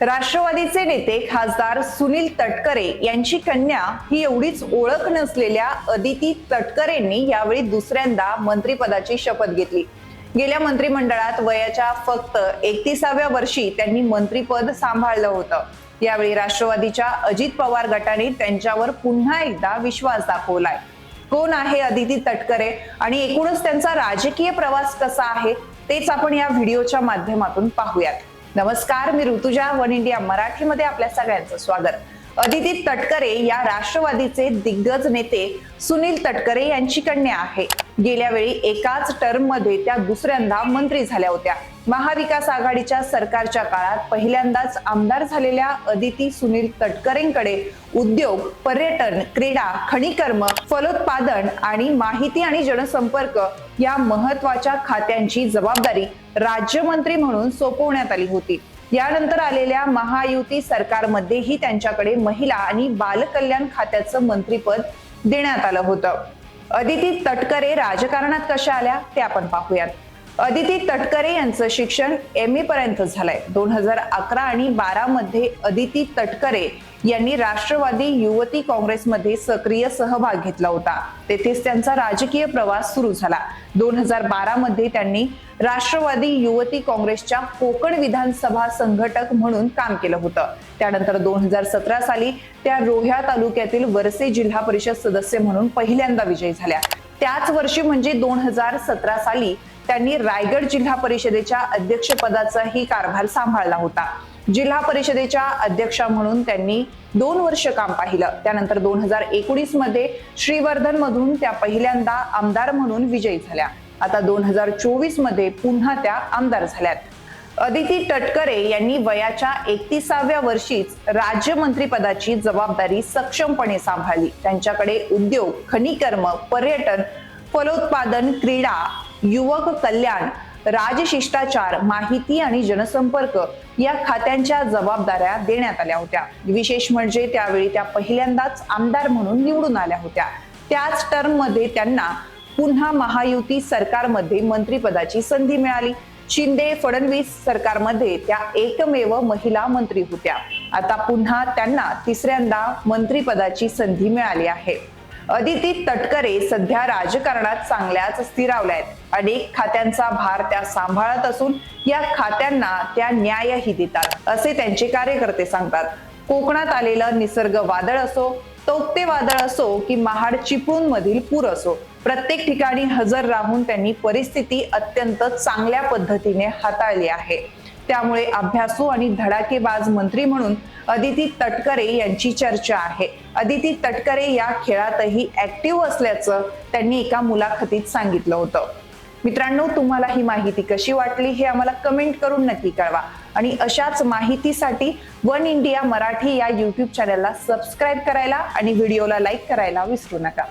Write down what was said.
राष्ट्रवादीचे नेते खासदार सुनील तटकरे यांची कन्या ही एवढीच ओळख नसलेल्या अदिती तटकरेंनी यावेळी दुसऱ्यांदा मंत्रिपदाची शपथ घेतली. गेल्या मंत्रिमंडळात वयाच्या फक्त एकतीसाव्या वर्षी त्यांनी मंत्रिपद सांभाळलं होतं. यावेळी राष्ट्रवादीच्या अजित पवार गटाने त्यांच्यावर पुन्हा एकदा विश्वास दाखवलाय. कोण आहे अदिती तटकरे आणि एकूणच त्यांचा राजकीय प्रवास कसा आहे तेच आपण या व्हिडिओच्या माध्यमातून पाहूयात. नमस्कार मी ऋतुजा वन इंडिया मराठीमध्ये आपल्या सगळ्यांचं स्वागत. अदिती तटकरे या राष्ट्रवादीचे दिग्गज नेते सुनील तटकरे यांची कन्या आहे. गेल्या वेळी एकाच टर्ममध्ये त्या दुसऱ्यांदा मंत्री झाल्या होत्या. महाविकास आघाडीच्या सरकारच्या काळात पहिल्यांदाच आमदार झालेल्या अदिती सुनील तटकरेंकडे उद्योग पर्यटन क्रीडा खनिकर्म फलोत्पादन आणि माहिती आणि जनसंपर्क या महत्त्वाच्या खात्यांची जबाबदारी राज्यमंत्री म्हणून सोपवण्यात आली होती. यानंतर आलेल्या महायुती सरकारमध्येही त्यांच्याकडे महिला आणि बालकल्याण खात्याचं मंत्रीपद देण्यात आलं होतं. अदिती तटकरे राजकारणात कशा आल्या ते आपण पाहूयात. अदिती तटकरे यांचं शिक्षण एम ए पर्यंत झालंय. दोन हजार अकरा आणि बारा मध्ये अदिती तटकरे यांनी राष्ट्रवादी युवती काँग्रेसमध्ये सक्रिय सहभाग घेतला होता. तेथेच त्यांचा राजकीय प्रवास सुरू झाला. दोन हजार बारा मध्ये त्यांनी राष्ट्रवादी युवती काँग्रेसच्या कोकण विधानसभा संघटक म्हणून काम केलं होतं. त्यानंतर दोन हजार सतरा साली त्या रोह्या तालुक्यातील वरसे जिल्हा परिषद सदस्य म्हणून पहिल्यांदा विजयी झाल्या. त्याच वर्षी म्हणजे दोन हजार सतरा साली त्यांनी रायगड जिल्हा परिषदेच्या अध्यक्षपदाचाही कारभार सांभाळला होता. जिल्हा परिषदेच्या अध्यक्षा म्हणून त्यांनी दोन वर्ष काम पाहिलं. त्यानंतर दोन हजार एकोणीसमध्ये श्रीवर्धन मधून त्या पहिल्यांदा आमदार म्हणून विजयी झाल्या. आता दोन हजार चोवीसमध्ये पुन्हा त्या आमदार झाल्यात. अदिती तटकरे यांनी वयाच्या एकतीसाव्या वर्षीच राज्यमंत्रीपदाची जबाबदारी सक्षमपणे सांभाळली. त्यांच्याकडे उद्योग खनिकर्म पर्यटन फलोत्पादन क्रीडा युवक कल्याण राजशिष्टाचार माहिती आणि जनसंपर्क या खात्यांच्या जबाबदाऱ्या देण्यात आल्या होत्या. विशेष म्हणजे त्यावेळी त्या पहिल्यांदाच आमदार म्हणून निवडून आल्या होत्या. त्याच टर्ममध्ये त्यांना पुन्हा महायुती सरकारमध्ये मंत्रीपदाची संधी मिळाली. शिंदे फडणवीस सरकारमध्ये त्या एकमेव महिला मंत्री होत्या. आता पुन्हा त्यांना तिसऱ्यांदा मंत्रीपदाची संधी मिळाली आहे. अदिती तटकरे सध्या राजकारणात चांगल्याच स्थिरावल्या आहेत अनेक खात्यांचा भार त्या सांभाळत असून या खात्यांना त्या न्यायही देतात असे त्यांचे कार्यकर्ते सांगतात. कोकणात आलेलं निसर्ग वादळ असो तोक्ते वादळ असो की महाड चिपळूण मधील पूर असो प्रत्येक ठिकाणी हजर राहून त्यांनी परिस्थिती अत्यंत चांगल्या पद्धतीने हाताळली आहे. त्यामुळे अभ्यासू आणि धडाकेबाज मंत्री म्हणून अदिती तटकरे यांची चर्चा आहे. अदिती तटकरे या खेळातही ऍक्टिव्ह असल्याचं त्यांनी एका मुलाखतीत सांगितलं होतं. मित्रांनो तुम्हाला ही माहिती कशी वाटली हे आम्हाला कमेंट करून नक्की कळवा. आणि अशाच माहितीसाठी वन इंडिया मराठी या युट्यूब चॅनलला सबस्क्राईब करायला आणि व्हिडिओला लाईक करायला विसरू नका.